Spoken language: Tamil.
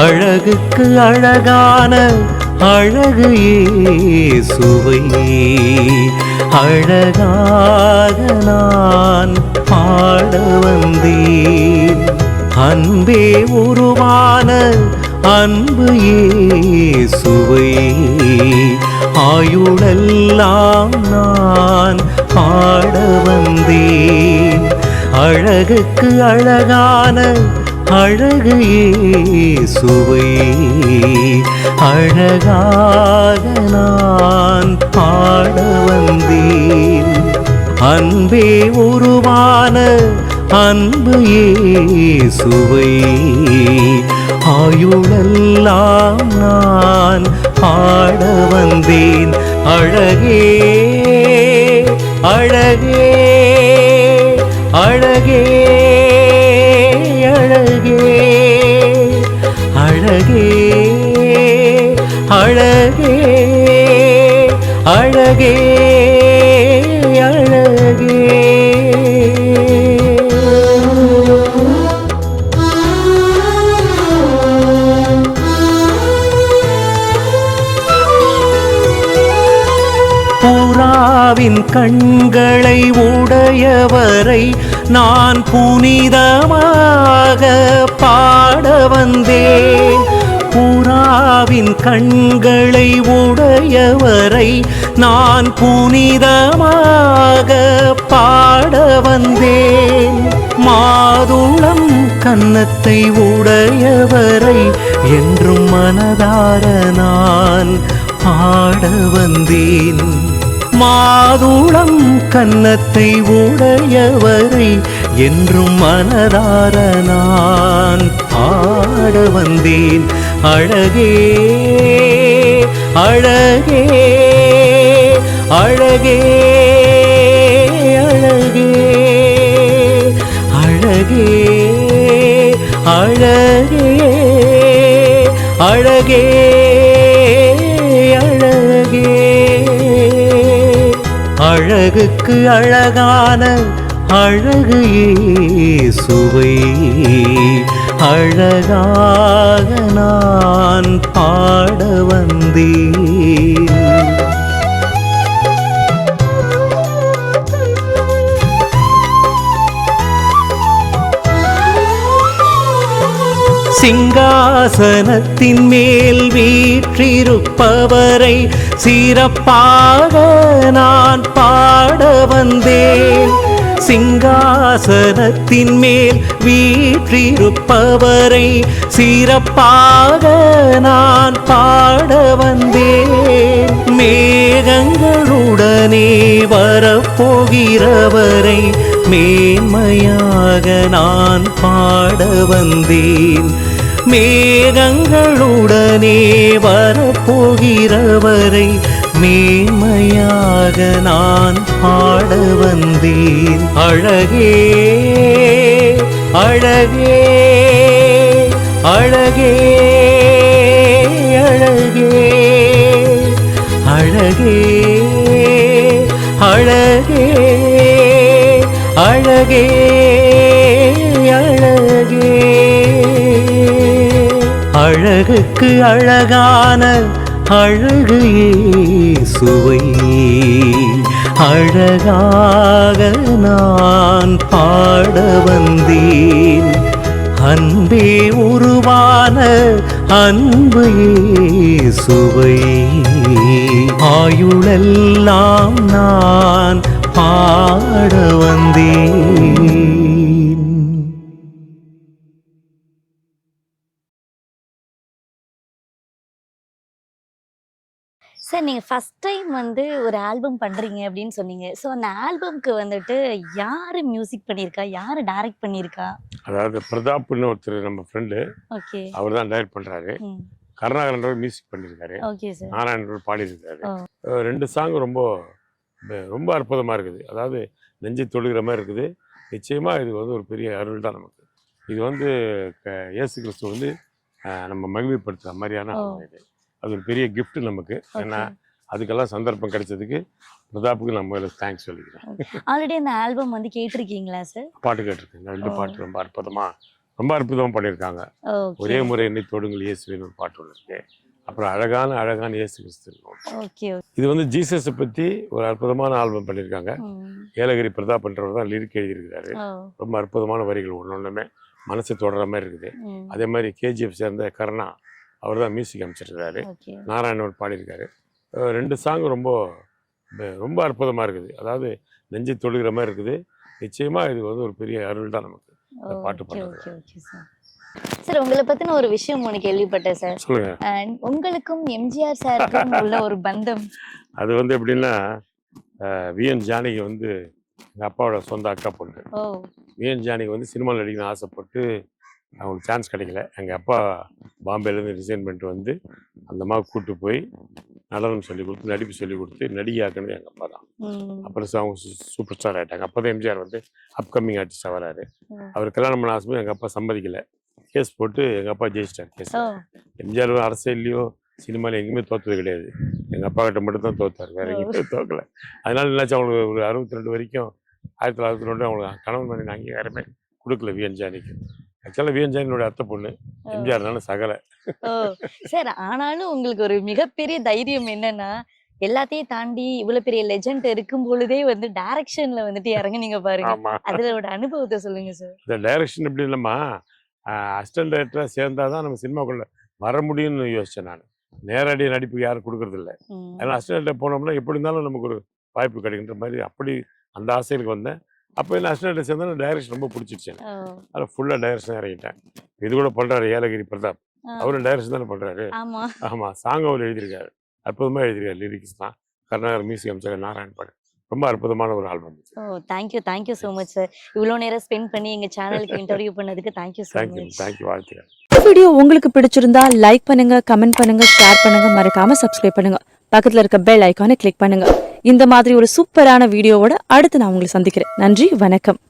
அழகுக்கு அழகான அழகு சுவை அழகாக நான் பாட வந்தேன். அன்பே உருவான அன்பு சுவை ஆயுளெல்லாம் நான் பாட வந்தேன். அழகுக்கு அழகான அழகையே சுவையே அழகாக நான் பாட வந்தேன். அன்பே உருவான அன்பையே இயேசுவை ஆயுளெல்லாம் நான் பாட வந்தேன். அழகே அழகே அழகே கண்களை உடையவரை நான் புனிதமாக பாட வந்தேன். புறாவின் கண்களை உடையவரை நான் புனிதமாக பாட வந்தேன். மாதுளம் கன்னத்தை உடையவரை என்றும் மனதார நான் பாட வந்தேன். மாதுளம் கன்னத்தை உடையவரை என்றும் மனதார நான் பாட வந்தேன். அழகே அழகே அழகே அழகே அழகே அழகே அழகே. அழகுக்கு அழகான அழகு சுவை அழகாக நான் பாட வந்தேன். சிங்காசனத்தின் மேல் வீற்றிருப்பவரை சிறப்பாக நான் பாட வந்தேன். சிங்காசனத்தின் மேல் வீற்றிருப்பவரை சிறப்பாக நான் பாட வந்தேன். மேகங்களுடனே வரப்போகிறவரை மேன்மையாக நான் பாட வந்தேன். மேகங்களுடனே வரப்போகிறவரை மேன்மையாக நான் பாட வந்தேன். அழகே அழகே அழகே அழகே. அழகே அழகே. அழகுக்கு அழகான அழகு சுவை அழகாக நான் பாட வந்தேன். அன்பே உருவான அன்பு சுவை ஆயுளெல்லாம் நான் பாட வந்தேன். சார் நீங்க ஃபர்ஸ்ட் டைம் வந்து ஒரு ஆல்பம் பண்றீங்க அப்படின்னு சொன்னீங்க. ஸோ அந்த ஆல்பம்க்கு வந்துட்டு யாரு மியூசிக் பண்ணியிருக்கா? யாரு டைரக்ட் பண்ணியிருக்கா? அதாவது பிரதாப்னு ஒருத்தர் நம்ம ஃப்ரெண்டு ஓகே அவர் தான் டைரக்ட் பண்ணுறாரு கருணாகரன் மியூசிக் பண்ணியிருக்காரு. ஓகே சார் நாராயணன் பாடியிருக்காரு. ரெண்டு சாங் ரொம்ப ரொம்ப அற்புதமாக இருக்குது. அதாவது நெஞ்சை தொழுகிற மாதிரி இருக்குது. நிச்சயமாக இது வந்து ஒரு பெரிய அருள் தான் நமக்கு. இது வந்து க- இயேசு கிறிஸ்து வந்து நம்ம மகிமைப்படுத்துகிற மாதிரியான இது. அது ஒரு பெரிய gift நமக்கு. ஏன்னா அதுக்கெல்லாம் சந்தர்ப்பம் கிடைச்சதுக்கு பிரதாப்புக்கு நம்ம முதல்ல தேங்க்ஸ் சொல்லிக்கிறேன். ஆல்ரெடி அந்த ஆல்பம் வந்து கேட்டிருக்கீங்களா சார் பாட்டு கேட்டிருக்கேன். ரெண்டு. பாட்டு ரொம்ப அற்புதமாக ரொம்ப அற்புதமாக பண்ணியிருக்காங்க. ஓகே. ஒரே முறை என்னை தொடுங்கள் இயேசுவின் ஒரு பாட்டு ஒன்று இருக்கு. அப்புறம் அழகான அழகான இயேசு கிறிஸ்து இது வந்து ஜீசஸை பற்றி ஒரு அற்புதமான ஆல்பம் பண்ணியிருக்காங்க. ஏலகிரி பிரதாப் என்றவர் தான் லிரிக் எழுதியிருக்கிறாரு. ரொம்ப அற்புதமான வரிகள் ஒன்று ஒன்றுமே மனசை தொடர மாதிரி இருக்குது. அதே மாதிரி கேஜிஎஃப் சேர்ந்த கருணா அவர் தான் மியூசிக் அமைச்சிருக்கிறாரு. ஓகே. நாராயணவர் பாடியிருக்காரு. ரெண்டு சாங் ரொம்ப ரொம்ப அற்புதமாக இருக்குது. அதாவது நெஞ்சை தொழுகிற மாதிரி இருக்குது. நிச்சயமாக இது வந்து ஒரு பெரிய அருள் தான் நமக்கு. பாட்டு பாடுறது. சார் உங்களை பத்தின ஒரு விஷயம் ஒன்று கேள்விப்பட்டேன் சார். உங்களுக்கும் எம்ஜிஆர் சாருக்கும் உள்ள ஒரு பந்தம். அது வந்து எப்படின்னா விஎன் ஜானகி வந்து எங்கள் அப்பாவோட சொந்த அக்கா பொண்ணு. ஓ. விஎன் ஜானகி வந்து சினிமாவில் நடிக்கணும்னு ஆசைப்பட்டு அவங்களுக்கு சான்ஸ் கிடைக்கல. எங்கள் அப்பா பாம்பேலேருந்து ரிசைன் பண்ணிட்டு வந்து அந்த அம்மாவை கூட்டு போய் நடனம் சொல்லி கொடுத்து நடிப்பு சொல்லி கொடுத்து நடிகையாக்குனது எங்கள் அப்பா தான். அப்புறம் அவங்க சூப்பர் ஸ்டார் ஆகிட்டாங்க அப்போ தான் எம்ஜிஆர் வந்து அப்கமிங் ஆர்டிஸ்டாக வராரு. அவர் கல்யாணம் பண்ண ஆசைப்போ எங்கள் அப்பா சம்மதிக்கல. கேஸ் போட்டு எங்கள் அப்பா ஜெயிச்சிட்டார் கேஸ். எம்ஜிஆர் அரசியல்லையோ சினிமாவில் எங்கேயுமே தோத்தது கிடையாது. எங்கள் அப்பா கிட்ட மட்டும் தான் தோத்தார். வேற எங்கேயுமே தோக்கல. அதனால என்னாச்சு? அவங்களுக்கு ஒரு அறுபத்தி ரெண்டு வரைக்கும் ஆயிரத்தி தொள்ளாயிரத்தி ரெண்டு அவங்களுக்கு கணவன் மணி அங்கீகாரமே கொடுக்கல விஎன் ஜானிக்கு. ஆக்சுவலாக விஎன் ஜானியோட அத்தை பொண்ணு. எம்ஜிஆர்னால சகலை. சார் ஆனாலும் உங்களுக்கு ஒரு மிகப்பெரிய தைரியம் என்னன்னா எல்லாத்தையும் தாண்டி இவ்வளவு பெரிய லெஜண்ட் இருக்கும் பொழுதே வந்து டைரக்ஷன்ல வந்துட்டு இறங்குனீங்க பாருங்க. ஆமாம் அதோட அனுபவத்தை சொல்லுங்க சார். இந்த டைரக்ஷன் எப்படி இல்லைம்மா. அசிஸ்டன்ட் டைரக்டராக சேர்ந்தாதான் தான் நம்ம சினிமாக்குள்ளே வர முடியும்னு யோசித்தேன் நான். நேரடி நடிப்புக்கு யாரும் கொடுக்கறதில்ல. அதனால் அசிஸ்டன்ட் போனோம்னா எப்படி இருந்தாலும் நமக்கு ஒரு வாய்ப்பு கிடைக்கின்ற மாதிரி அப்படி அந்த ஆசைகளுக்கு வந்தேன். அப்போ என்ன அசிஸ்டன்ட் சேர்ந்தா டைரக்ஷன் ரொம்ப பிடிச்சிருச்சு அதில் ஃபுல்லாக டைரக்ஷன் இறங்கிட்டேன். இது கூட பண்ணுறாரு ஏலகிரி பிரதாப். அவரும் டைரக்ஷன் தானே பண்ணுறாரு ஆமா. ஆமாம் சாங் அவர் எழுதியிருக்காரு. அற்புதமாக எழுதியிருக்காரு லிரிக்ஸ் தான் கர்நாடக மியூசிக் அமைச்சர் நாராயண் பாடு. ரொம்ப அற்புதமான ஒரு album O thank you thank you so much sir இவ்வளோ நேரம் ஸ்பெண்ட் பண்ணி எங்க சேனலுக்கு இன்டர்வியூ பண்ணதுக்கு தேங்க்யூ ஸோ தேங்க்யூ தேங்க்யூ வாழ்த்துக்கள். இந்த வீடியோ உங்களுக்கு பிடிச்சிருந்தா லைக் பண்ணுங்க கமெண்ட் பண்ணுங்க ஷேர் பண்ணுங்க மறக்காம சப்ஸ்கிரைப் பண்ணுங்க. பக்கத்துல இருக்க பெல் ஐகானை கிளிக் பண்ணுங்க. இந்த மாதிரி ஒரு சூப்பரான வீடியோவோட அடுத்து நான் உங்களை சந்திக்கிறேன். நன்றி வணக்கம்.